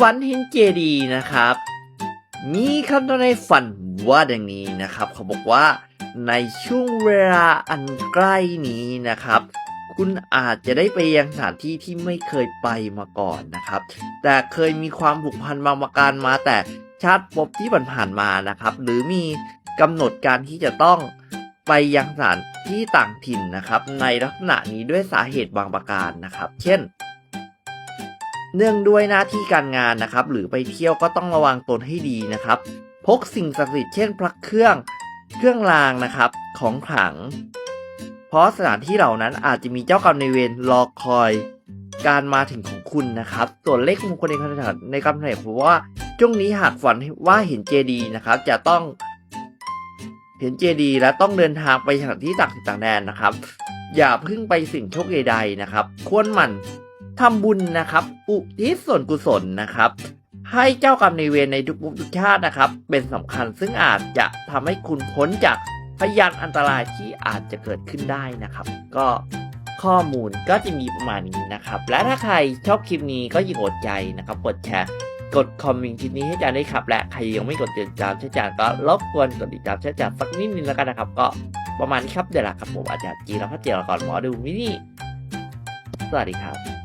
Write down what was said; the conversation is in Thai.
ฝันเห็นเจดีนะครับ มีคำตอบในฝันว่าดังนี้นะครับ เขาบอกว่าในช่วงเวลาอันใกล้นี้นะครับ คุณอาจจะได้ไปยังสถานที่ที่ไม่เคยไปมาก่อนนะครับ แต่เคยมีความผูกพันบางประการมาแต่ชาติภพที่ผ่านมานะครับ หรือมีกำหนดการที่จะต้องไปยังสถานที่ต่างถิ่นนะครับ ในลักษณะนี้ด้วยสาเหตุบางประการนะครับ เช่น เนื่องด้วยหน้าที่การงานนะครับ หรือไปเที่ยวก็ต้องระวังตนให้ดีนะครับ พกสิ่งศักดิ์สิทธิ์เช่นพระเครื่อง เครื่องรางนะครับ ของขลัง เพราะสถานที่เหล่านั้นอาจจะมีเจ้ากรรมในายเวรรอคอย การมาถึงของคุณนะครับ ส่วนเลขมงคลในคำถามในคำถามผมว่าช่วงนี้หากฝันว่าเห็นเจดีย์นะครับ จะต้องเห็นเจดีย์และต้องเดินทางไปสถานที่ต่างถิ่นต่างแดนนะครับ อย่าเพึ่งไปสิ่งโชคใดๆนะครับ ควรหมั่น ทำบุญนะครับอุทิศส่วนกุศลนะครับ ให้เจ้ากรรมในเวรในทุกภพทุกชาตินะครับ เป็นสำคัญซึ่งอาจจะทำให้คุณพ้นจากพยานอันตรายที่อาจจะเกิดขึ้นได้นะครับ ก็ข้อมูลก็จะมีประมาณนี้นะครับ และถ้าใครชอบคลิปนี้ก็อย่ากดใจนะครับ กดแชร์ กดคอมเมนต์คลิปนี้ให้จารย์ด้ครับ และใครยังไม่กดติดตามช่วยอจารย์ก็รบกวนกดติดตามช่วยอจารย์สักนิดนึงแล้วกันนะครับ ก็ประมาณนี้ครับเดี๋ยวละครับผมอาจารย์จีรพัฒน์เจริญกรหมอดูมินี่สวัสดีครับ